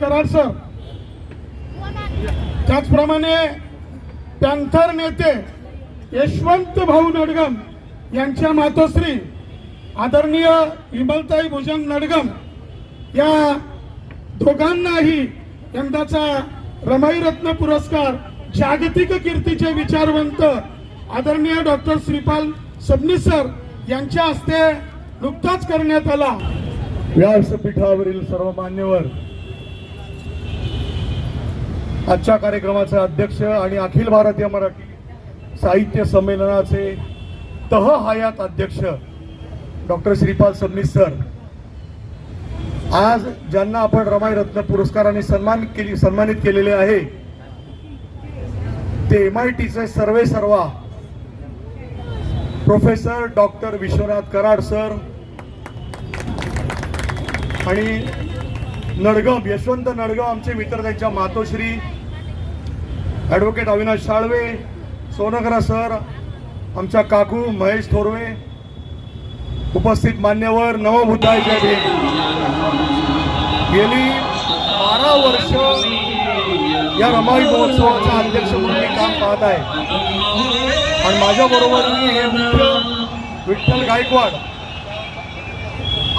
Karad sir त्याचप्रमाणे panther नेते यशवंत भाऊ नडगम यांच्या मातोश्री आदरणीय विमलताई भुजंग नडगम या दोघांनाही यंदाचा रमाईरत्न पुरस्कार जागतिक कीर्तीचे विचारवंत आदरणीय डॉक्टर श्रीपाल सबनीस सर यांच्या हस्ते नुकताच करण्यात आला. व्यासपीठावरील सर्व मान्यवर आजच्या कार्यक्रमाचे अध्यक्ष आणि अखिल भारतीय मराठी साहित्य संमेलनाचे तह हयात अध्यक्ष डॉक्टर श्रीपाल सबनीस सर. आज ज्यांना आपण रमाई रत्न पुरस्काराने सन्मान केली सन्मानित केलेले आहे ते एम आय टीचे सर्वे सर्वा professor doctor Vishwanath Karad sir आणि नडगम यशवंत नडगम आमचे मित्र त्यांच्या मातोश्री ॲडव्होकेट अविनाश साळवे सोनगरा सर आमच्या काकू महेश थोरवे उपस्थित मान्यवर नवभूताय जय भीम. गेली बारा वर्ष या रमाई महोत्सवाचा अध्यक्ष म्हणून मी काम पाहत आहे. आणि माझ्याबरोबर मी हे मुख्य विठ्ठल गायकवाड.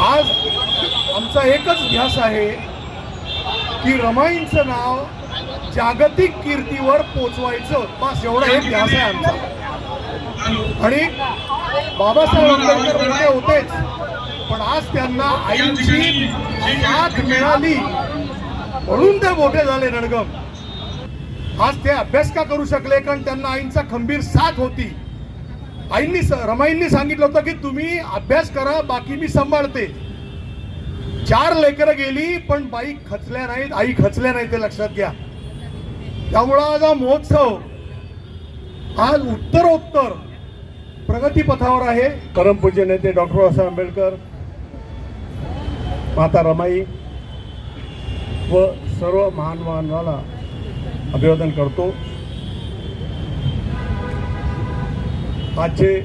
आज आमचा एकच ध्यास आहे की रमाईंचं नाव जागतिक कीर्तीवर पोचवायचं. बस एवढा एक ध्यास आहे आमचा. आणि बाबासाहेब आंबेडकर मोठे होतेच पण आज त्यांना आईची साथ मिळाली. म्हणून ते मोठे झाले नडगम आज ते अभ्यास का करू शकले? कारण त्यांना आईंचा खंबीर साथ होती. आईंनी स- रमाईंनी सांगितलं होतं की तुम्ही अभ्यास करा बाकी मी सांभाळते. चार लेकरं गेली पण बाई खचल्या नाहीत आई खचल्या नाही ते लक्षात घ्या. त्यामुळं आज हा महोत्सव आज उत्तरोत्तर प्रगतीपथावर आहे. परमपूज्य नेते डॉक्टर बाबासाहेब आंबेडकर माता रमाई व सर्व महान महानवाला अभिवादन करतो. आजचे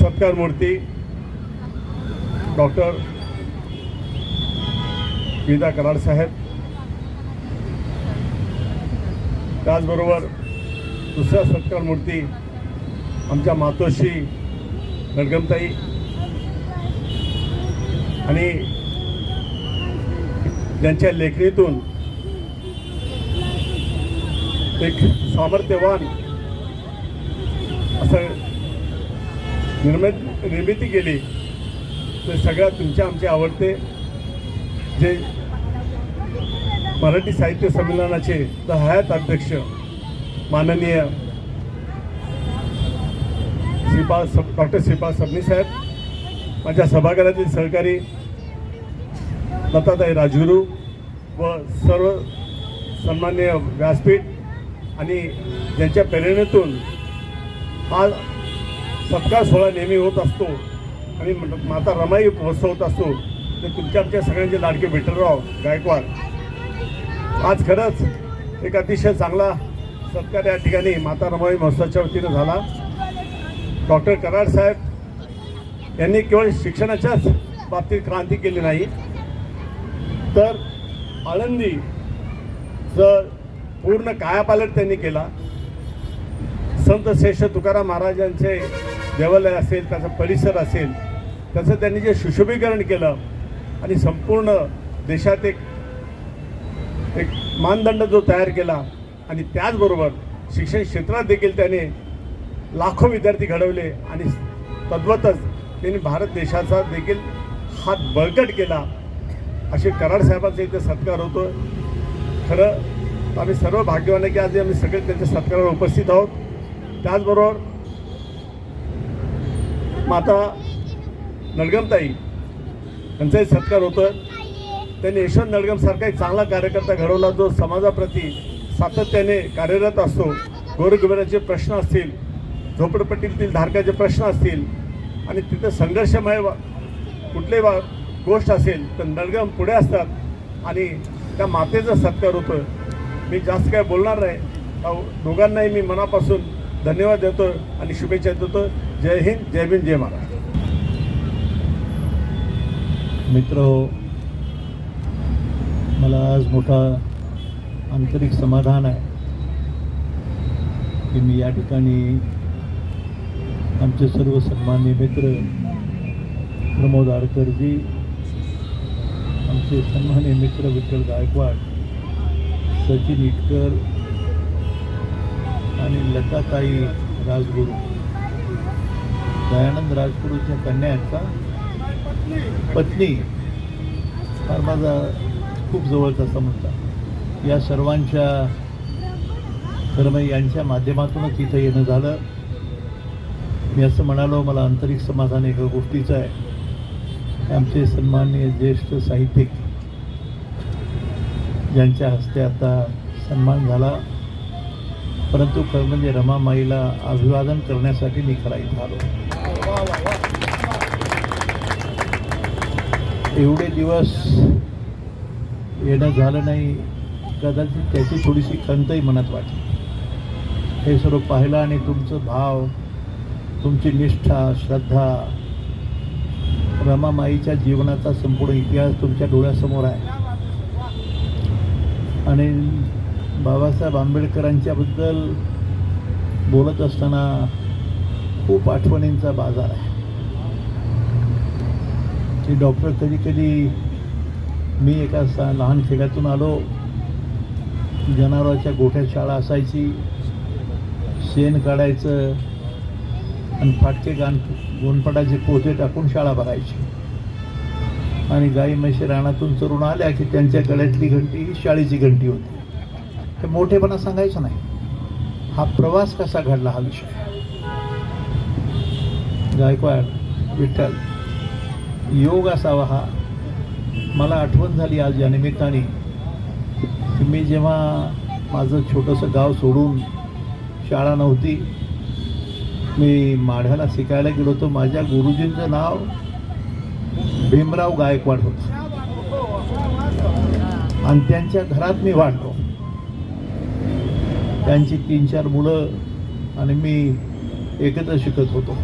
सत्कार मूर्ती डॉक्टर विदा कराड साहेब. त्याचबरोबर दुसऱ्या सत्कार मूर्ती आमच्या मातोश्री नडगमताई आणि त्यांच्या लेखणीतून एक सामर्थ्यवान असं निर्मित निर्मिती केली. ते सगळ्या तुमच्या आमचे आवडते. जे मराठी साहित्य संमेलनाचे द अध्यक्ष माननीय श्रीपाल सब डॉक्टर श्रीपाल सबनीसाहेब माझ्या सभागृहातील सहकारी लताताई राजगुरू व सर्व सन्मान्य व्यासपीठ आणि ज्यांच्या प्रेरणेतून हा सत्कार सोहळा नेहमी होत असतो आणि माता रमाई महोत्सव होत असतो. ते तुमच्या आमच्या सगळ्यांचे लाडके विठ्ठलराव गायकवाड. आज खरंच एक अतिशय चांगला सत्कार या ठिकाणी माता रमाई महोत्सवाच्या वतीनं झाला. डॉक्टर कराड साहेब यांनी केवळ शिक्षणाच्याच बाबतीत क्रांती केली नाही. तर आळंदी जर पूर्ण कायापालट त्यांनी केला. संत श्रेष्ठ तुकाराम महाराजांचे देवालय असेल त्याचा परिसर असेल त्याचं त्यांनी जे सुशोभीकरण केलं आणि संपूर्ण देशात एक एक मानदंड जो तयार केला आणि त्याचबरोबर शिक्षण क्षेत्रात देखील त्याने लाखो विद्यार्थी घडवले आणि तद्वतच त्यांनी भारत देशाचा देखील हात बळकट केला. असे कराड साहेबांचा इथे सत्कार होतो खरं आम्ही सर्व भाग्यवान आहे की आज आम्ही सगळे त्यांच्या सत्कारावर उपस्थित आहोत. त्याचबरोबर माता नडगमताई त्यांचाही सत्कार होतं त्यांनी यशवंत नडगमसारखा एक चांगला कार्यकर्ता घडवला जो समाजाप्रती सातत्याने कार्यरत असतो. गोरगरिबाचे प्रश्न असतील झोपडपट्टीतील धारकाचे प्रश्न असतील आणि तिथं संघर्षमय वा- कुठलीही वा गोष्ट असेल तर नडगम पुढे असतात. आणि त्या मातेचा सत्कार होतो मी जास्त काय बोलणार नाही. अहो, दोघांनाही मी मनापासून धन्यवाद देतो आणि शुभेच्छा देतो जय हिंद जय भीम जय महाराज मित्र हो मला आज मोठा आंतरिक समाधान आहे की मी या ठिकाणी आमचे सर्व सन्मान्य मित्र प्रमोद आडकरजी आमचे सन्मान्य मित्र विठ्ठल गायकवाड सचिन इटकर आणि लताताई राजगुरू. दयानंद राजगुरूच्या कन्या आहेत का पत्नी. फार माझा खूप जवळचा संबंध. या सर्वांच्या धर्म यांच्या माध्यमातूनच इथं येणं झालं. मी असं म्हणालो मला आंतरिक समाधान एका गोष्टीचं आहे. आमचे सन्माननीय ज्येष्ठ साहित्यिक ज्यांच्या हस्ते आता सन्मान झाला. परंतु खरं म्हणजे रमामाईला अभिवादन करण्यासाठी मी खरा इथं आलो. एवढे दिवस येणं झालं नाही. कदाचित त्याची थोडीशी खंतही मनात वाटली. हे सर्व पाहिलं आणि तुमचं भाव तुमची निष्ठा श्रद्धा रमामाईच्या जीवनाचा संपूर्ण इतिहास तुमच्या डोळ्यासमोर आहे. आणि बाबासाहेब आंबेडकरांच्याबद्दल बोलत असताना खूप आठवणींचा बाजार आहे. की डॉक्टर कधी कधी मी एका सा लहान खेड्यातून आलो. जनावराच्या गोठ्यात शाळा असायची. शेण काढायचं. आणि फाटके गाण गोनपटाचे पोते टाकून शाळा भरायची. आणि गाई म्हशी रानातून चरून आल्या की त्यांच्या गळ्यातली घंटी ही शाळेची घंटी होती. हे मोठेपणा सांगायचं नाही. हा प्रवास कसा घडला हा विषय? गायकवाड विठ्ठल. योग असावा हा मला आठवण झाली आज या निमित्ताने. की मी जेव्हा माझं छोटंसं गाव सोडून शाळा नव्हती मी माढ्याला शिकायला गेलो होतो. माझ्या गुरुजींचं नाव भीमराव गायकवाड होतं. आणि त्यांच्या घरात मी वाढलो. त्यांची तीन चार मुलं आणि मी एकत्र शिकत होतो.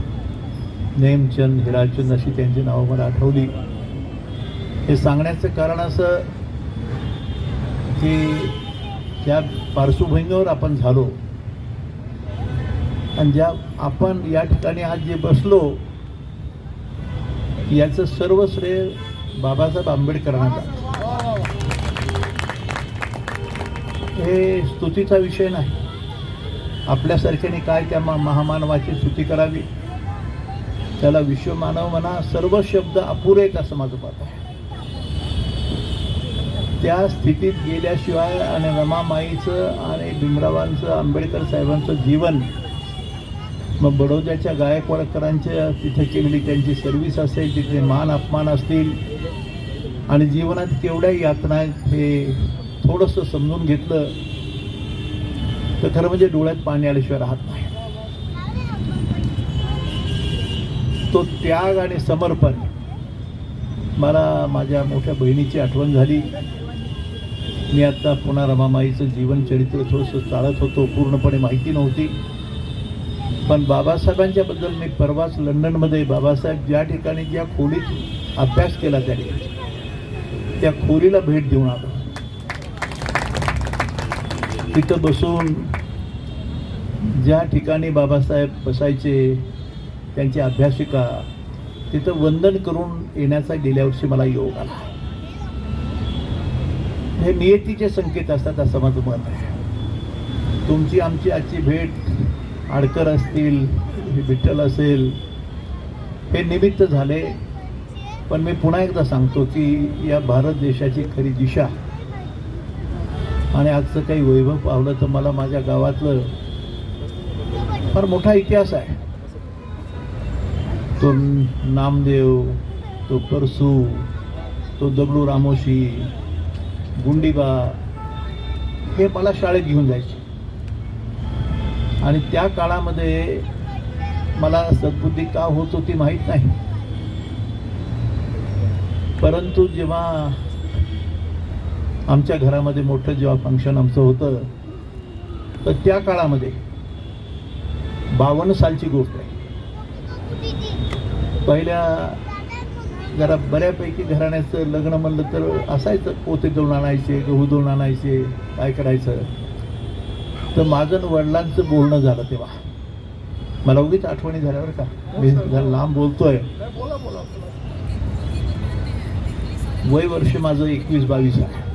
नेमचंद हिराचंद अशी त्यांची नावं मला आठवली. हे सांगण्याचं कारण असं की त्या पार्श्वभूमीवर आपण झालो आणि ज्या आपण या ठिकाणी आज जे बसलो याचं सर्व श्रेय बाबासाहेब आंबेडकरांना हे स्तुतीचा विषय नाही. आपल्यासारख्याने काय त्या महामानवाची स्तुती करावी? त्याला विश्वमानव म्हणा सर्व शब्द अपुरेत असं माझं मत आहे. त्या स्थितीत गेल्याशिवाय आणि रमामाईचं आणि भीमरावांचं आंबेडकर साहेबांचं जीवन मग बडोद्याच्या गायकवाडकरांच्या तिथे केलेली त्यांची सर्व्हिस असेल तिथे मान अपमान असतील आणि जीवनात केवढ्या यातना आहेत हे थोडंसं समजून घेतलं तर खरं म्हणजे डोळ्यात पाणी आल्याशिवाय राहत नाही. तो त्याग आणि समर्पण. मला माझ्या मोठ्या बहिणीची आठवण झाली. मी आत्ता पुन्हा रमामाईचं जीवनचरित्र थोडंसं चालत होतो पूर्णपणे माहिती नव्हती. पण बाबासाहेबांच्याबद्दल मी परवाच लंडनमध्ये बाबासाहेब ज्या ठिकाणी ज्या खोलीत अभ्यास केला त्या ठिकाणी. त्या खोलीला भेट देऊन आलो. तिथं बसून ज्या ठिकाणी बाबासाहेब बसायचे त्यांची अभ्यासिका तिथं वंदन करून येण्याचा गेल्या वर्षी मला योग आला. हे नियतीचे संकेत असतात असं माझं मत आहे. तुमची आमची आजची भेट आडकर असतील विठ्ठल असेल हे निमित्त झाले. पण मी पुन्हा एकदा सांगतो की या भारत देशाची खरी दिशा आणि आजचं काही वैभव पावलं तर मला माझ्या गावातलं फार मोठा इतिहास आहे. तो नामदेव तो परसू तो दगडू रामोशी गुंडीबा हे मला शाळेत घेऊन जायचे. आणि त्या काळामध्ये मला सद्बुद्धी का होत होती माहीत नाही. परंतु जेव्हा आमच्या घरामध्ये मोठं जेव्हा फंक्शन आमचं होतं तर त्या काळामध्ये बावन्न सालची गोष्ट आहे. पहिल्या जरा बऱ्यापैकी घराण्याचं लग्न म्हणलं तर असायचं पोते दळून आणायचे गहू दळून आणायचे काय करायचं. तर माझं वडिलांचं बोलणं झालं तेव्हा. मला उगीच आठवणी झाल्यावर का. मी जरा लांब बोलतोय. वय वर्ष माझं एकवीस बावीस आहे.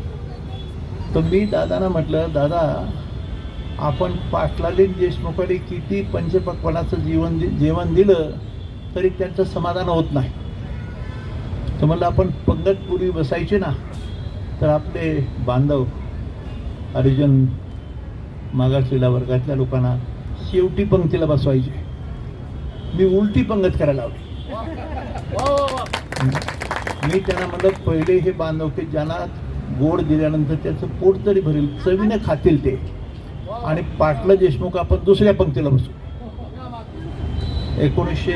तर मी दादांना म्हटलं दादा आपण पाटलालीन देशमुखाने किती पंचपक्वानाचं जीवन दि- जेवण दिलं तरी त्यांचं समाधान होत नाही. तर म्हणलं आपण पंगत पूर्वी बसायचे ना तर आपले बांधव हरिजन मागासलेल्या वर्गातल्या लोकांना शेवटी पंक्तीला बसवायचे. मी उलटी पंगत करायला आवडली मी त्यांना म्हणलं पहिले हे बांधव की ज्यांना गोड दिल्यानंतर त्याचं पोट तरी भरेल चवीने खातील ते. आणि पाटलं देशमुख आपण दुसऱ्या पंक्तीला बसू. एकोणीसशे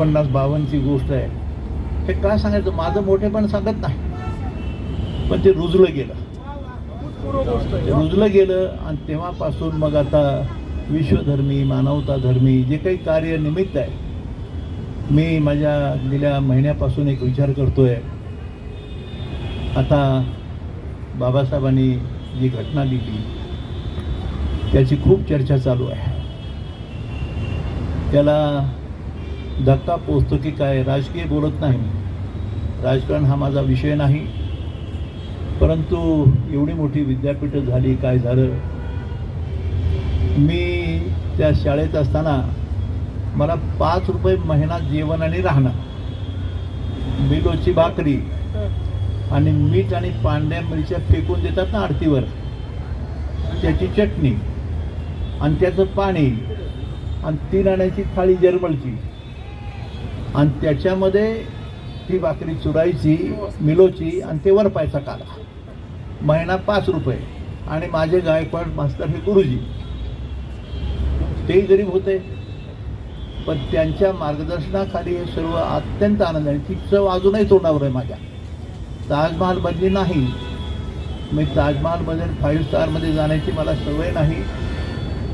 पन्नास बावन्नची गोष्ट आहे. हे काय सांगायचं? माझं मोठेपण सांगत नाही. पण ते रुजलं गेलं. ते रुजलं गेलं आणि तेव्हापासून मग आता विश्वधर्मी मानवता धर्मी जे काही कार्य निमित्त आहे. मी माझ्या गेल्या महिन्यापासून एक विचार करतोय. आता बाबासाहेबांनी जी घटना लिहिली त्याची खूप चर्चा चालू आहे. त्याला धक्का पोचतो की काय? राजकीय बोलत नाही. राजकारण हा माझा विषय नाही. परंतु एवढी मोठी विद्यापीठं झाली काय झालं? मी त्या शाळेत असताना मला पाच रुपये महिना जेवण आणि राहणं मिलोची भाकरी आणि मीठ आणि पांढऱ्या मिरच्या फेकून देतात ना आरतीवर. त्याची चटणी आणि त्याचं पाणी आणि तीन आण्याची थाळी जर्मलची. आणि त्याच्यामध्ये ती भाकरी चुरायची मिलोची आणि ते वरपायचा काला. महिना पाच रुपये. आणि माझे गायकवाड मास्तर हे गुरुजी. तेही गरीब होते. पण त्यांच्या मार्गदर्शनाखाली हे सर्व अत्यंत आनंद आहे ती चव अजूनही तोंडावर आहे माझ्या. ताजमहाल बदली नाही. मी ताजमहालमध्ये फाईव्ह स्टारमध्ये जाण्याची मला सवय नाही.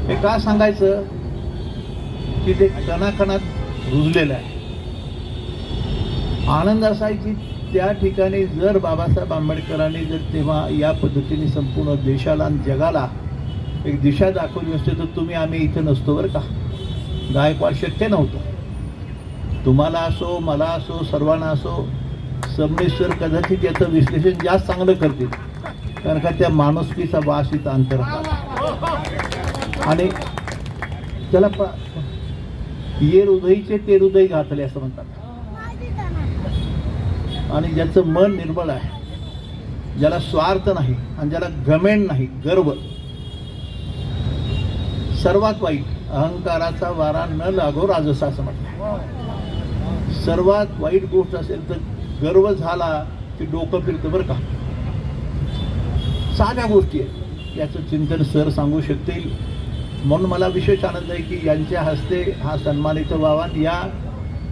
हे का सांगायचं? की ते कणाकणात रुजलेलं आहे. आनंद असा की त्या ठिकाणी जर बाबासाहेब आंबेडकरांनी जर तेव्हा या पद्धतीने संपूर्ण देशाला आणि जगाला एक दिशा दाखवली असते तर तुम्ही आम्ही इथे नसतो बरं का. गायकवाड शक्य नव्हतं. तुम्हाला असो मला असो सर्वांना असो सबनेश्वर कदाचित याचं विश्लेषण जास्त चांगलं करतील. कारण का त्या माणुसकीचा वास इथं अंतर आणि त्याला प ये हृदयीचे ते हृदय घातले असं म्हणतात. आणि ज्याचं मन निर्मळ आहे ज्याला स्वार्थ नाही आणि ज्याला घमेंड नाही गर्व. सर्वात वाईट अहंकाराचा वारा न लागो राजसा असं म्हटलं सर्वात वाईट गोष्ट असेल तर गर्व झाला की डोकं फिरतं बरं का? साध्या गोष्टी आहेत. याचं चिंतन सर सांगू शकतील. म्हणून मला विशेष आनंद आहे की यांच्या हस्ते हा सन्मानित व्हावा या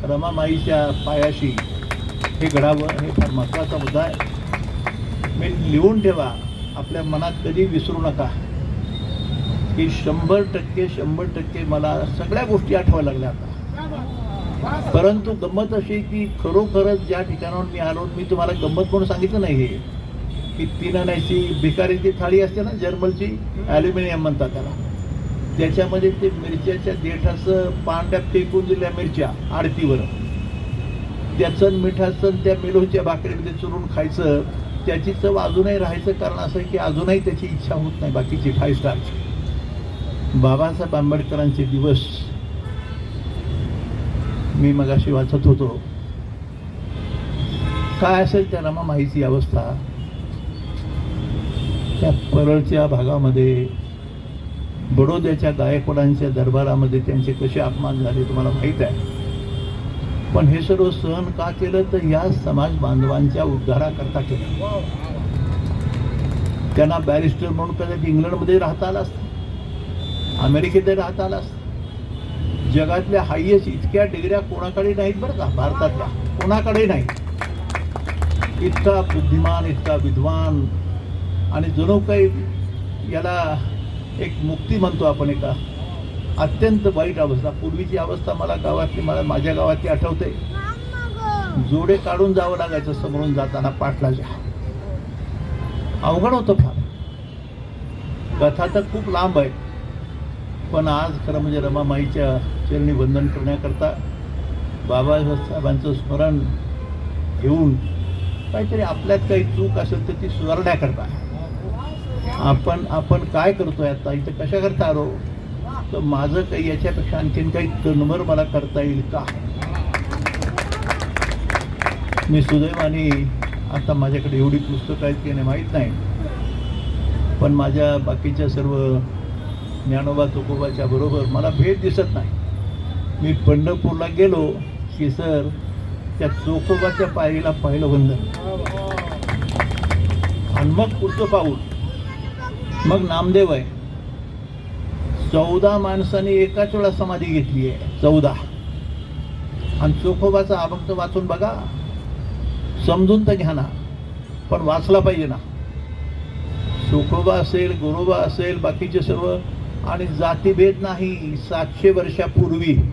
रमामाईच्या पायाशी हे घडावं हे फार महत्त्वाचा मुद्दा आहे. मी लिहून ठेवा आपल्या मनात कधी विसरू नका. की शंभर टक्के शंभर टक्के मला सगळ्या गोष्टी आठवायला लागल्या आता. परंतु गंमत अशी की खरोखरच ज्या ठिकाणावर मी आलो मी तुम्हाला गंमत म्हणून सांगितलं नाही हे. की तीन आणायची भिकारीची थाळी असते ना जर्मलची ॲल्युमिनियम म्हणतात त्याला. त्याच्यामध्ये ते मिरच्याच्या देठाचं पांढऱ्या फेकून दिल्या मिरच्या आडतीवर. त्याचं आणि मिठाचं त्या मिलोच्या भाकरीमध्ये चुरून खायचं त्याची चव अजूनही राहायचं कारण असं आहे की अजूनही त्याची इच्छा होत नाही बाकीची फाईव्ह स्टारची बाबासाहेब आंबेडकरांचे दिवस. मी मगाशी वाचत होतो. काय असेल त्या रमा माहिती अवस्था? त्या परळच्या भागामध्ये बडोद्याच्या गायकवाडांच्या दरबारामध्ये त्यांचे कसे अपमान झाले तुम्हाला माहीत आहे? पण हे सर्व सहन का केलं तर या समाज बांधवांच्या उद्धाराकरता केलं? त्यांना बॅरिस्टर म्हणून कदाचित इंग्लंडमध्ये राहता आलं असतं. अमेरिकेतही राहता आलं असतं. जगातल्या हायएस्ट इतक्या डिग्र्या कोणाकडे नाहीत बरं का? भारतातल्या. कोणाकडे नाही इतका बुद्धिमान इतका विद्वान. आणि जणू काही याला एक मुक्ती म्हणतो आपण एका अत्यंत वाईट अवस्था. पूर्वीची अवस्था मला गावातली मला माझ्या गावातली आठवते. जोडे काढून जावं लागायचं समोरून जाताना पाठलाच्या अवघड होतं फार. कथा तर खूप लांब आहे. पण आज खरं म्हणजे रमामाईच्या चरणी वंदन करण्याकरता बाबासाहेबांचं स्मरण घेऊन काहीतरी आपल्यात काही चूक असेल तर ती सुधारण्याकरता. आपण आपण काय करतोय आता? इथं कशा करता आलो? तर माझं काही याच्यापेक्षा आणखीन काही तन्मर मला करता येईल का? मी सुदैवाने आता माझ्याकडे एवढी पुस्तकं आहेत की नाही माहीत नाही. पण माझ्या बाकीच्या सर्व ज्ञानोबा तुकोबाच्या बरोबर मला भेट दिसत नाही. मी पंढरपूरला गेलो की सर त्या चोकोबाच्या पायरीला पहिलं बंद आणि मग पुढचं पाऊल. मग नामदेव आहे. चौदा माणसाने एकाच वेळा समाधी घेतली आहे. चौदा. आणि चोखोबाचा अभक्त वाचून बघा. समजून तर घ्या ना. पण वाचला पाहिजे ना. चोखोबा असेल गुरुबा असेल बाकीचे सर्व. आणि जातीभेद नाही. सातशे वर्षापूर्वी.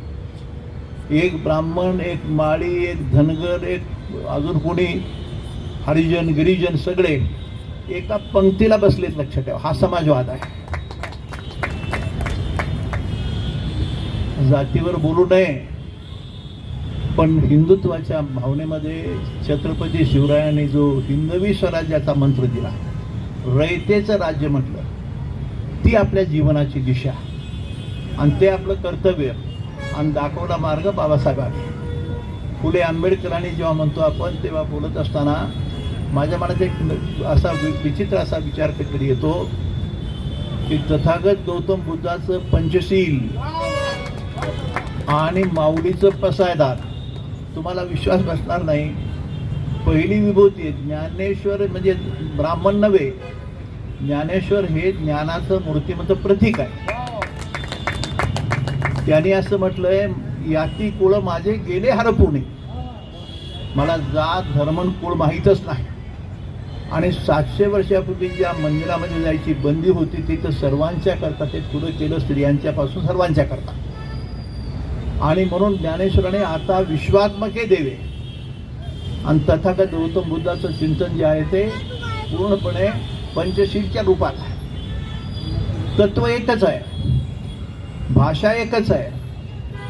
एक ब्राह्मण एक माळी एक धनगर एक अजून कोणी? हरिजन गिरिजन सगळे. एका पंक्तीला बसलेत लक्षात ठेवा. हा समाजवाद आहे. जातीवर बोलू नये. पण हिंदुत्वाच्या भावनेमध्ये छत्रपती शिवरायांनी जो हिंदवी स्वराज्याचा मंत्र दिला रयतेचं राज्य म्हटलं ती आपल्या जीवनाची दिशा. आणि ते आपलं कर्तव्य. आणि दाखवला मार्ग बाबासाहेबांनी. फुले आंबेडकरांनी जेव्हा म्हणतो आपण तेव्हा बोलत असताना माझ्या मनात एक असा वि- विचित्र असा विचार कधी येतो की तथागत गौतम बुद्धाचं पंचशील आणि माऊलीचं पसायदार तुम्हाला विश्वास बसणार नाही. पहिली विभूती आहे. ज्ञानेश्वर म्हणजे ब्राह्मण नव्हे. ज्ञानेश्वर हे ज्ञानाचं मूर्तिमंत प्रतीक आहे. त्यांनी असं म्हटलंय याती कुळ माझे गेले हरपुणे मला जात धर्मन कुळ माहीतच नाही. आणि सातशे वर्षापूर्वी ज्या मंदिरामध्ये जायची बंदी होती ती तर सर्वांच्या करता ते पुढे केलं स्त्रियांच्या पासून सर्वांच्या करता. आणि म्हणून ज्ञानेश्वराने आता विश्वात्मके देवे. आणि तथागत गौतम बुद्धाचं चिंतन जे आहे ते पूर्णपणे पंचशीलच्या रूपात आहे. तत्व एकच आहे. भाषा एकच आहे.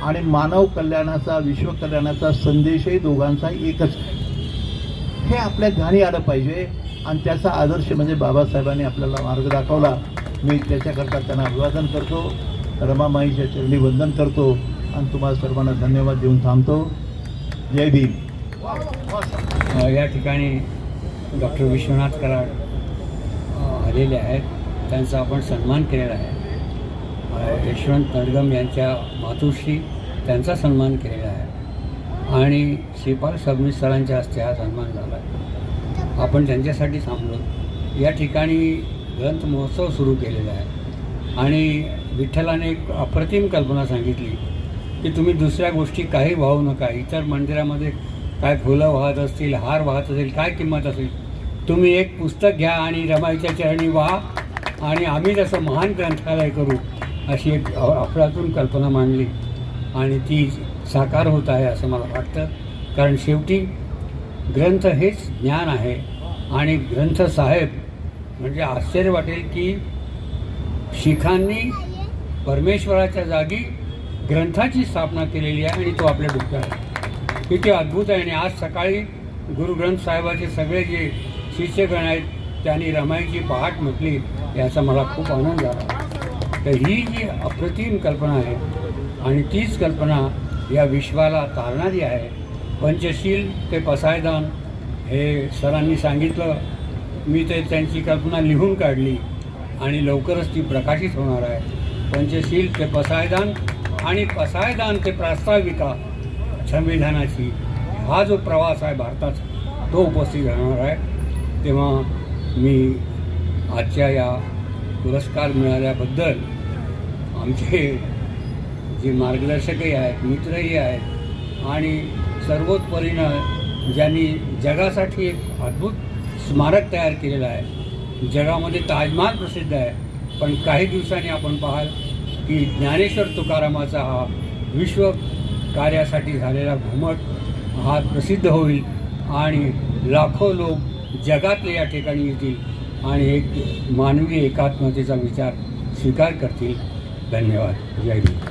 आणि मानव कल्याणाचा विश्वकल्याणाचा संदेशही दोघांचा एकच आहे. हे आपल्या ध्यानी आलं पाहिजे. आणि त्याचा आदर्श म्हणजे बाबासाहेबांनी आपल्याला मार्ग दाखवला. मी त्याच्याकरता त्यांना अभिवादन करतो. रमामाईच्या चरणी वंदन करतो. आणि तुम्हाला सर्वांना धन्यवाद देऊन थांबतो. जय भीम. या ठिकाणी डॉक्टर विश्वनाथ कराड आलेले आहेत. त्यांचा आपण सन्मान केलेला आहे. यशवंत नडगम यांच्या मातुश्री त्यांचा सन्मान केलेला आहे. आणि श्रीपाल सबनीस सरांच्या हस्ते हा सन्मान झाला आहे. आपण त्यांच्यासाठी थांबलो. या ठिकाणी ग्रंथ महोत्सव सुरू केलेला आहे. आणि विठ्ठलाने एक अप्रतिम कल्पना सांगितली. की तुम्ही दुसऱ्या गोष्टी काही वाहू नका. इतर मंदिरामध्ये काय फुलं वाहत असतील हार वाहत असेल काय किंमत असेल तुम्ही एक पुस्तक घ्या आणि रमाईच्या चरणी व्हा आणि आम्ही जसं महान ग्रंथालय करू अशी एक अ- अफलातून कल्पना मांडली. आणि ती साकार होत आहे असं मला वाटतं. कारण शेवटी ग्रंथ हेच ज्ञान आहे. आणि ग्रंथ साहेब म्हणजे आश्चर्य वाटेल की शिखांनी परमेश्वराच्या जागी ग्रंथाची स्थापना केलेली आहे आणि तो आपल्या डोक्यात किती अद्भुत आहे. आणि आज सकाळी गुरुग्रंथ साहेबाचे सगळे जे शिष्यगण आहेत त्यांनी रमाईची पहाट म्हटली याचा मला खूप आनंद झाला. तर ही जी अप्रतिम कल्पना आहे आणि तीच कल्पना या विश्वाला तारणारी आहे. पंचशील ते पसायदान हे सरांनी सांगितलं. मी ते त्यांची कल्पना लिहून काढली आणि लवकरच ती प्रकाशित होणार आहे. पंचशील ते पसायदान आणि पसायदान ते प्रास्ताविका संविधानाची. हा जो प्रवास आहे भारताचा तो उपस्थित राहणार आहे. तेव्हा मी आजच्या या पुरस्कार मिळाल्याबद्दल आमचे जे मार्गदर्शकही आहेत मित्रही आहेत आणि सर्वोत्परीनं ज्यांनी जगासाठी एक अद्भुत स्मारक तयार केलेलं आहे. जगामध्ये ताजमहाल प्रसिद्ध आहे पण काही दिवसांनी आपण पाहाल की ज्ञानेश्वर तुकारामाचा हा विश्व कार्यासाठी झालेला घुमट हा प्रसिद्ध होईल आणि लाखो लोक जगातले या ठिकाणी येतील आणि एक मानवी एकात्मतेचा विचार स्वीकार करतील. धन्यवाद. जय हिंद.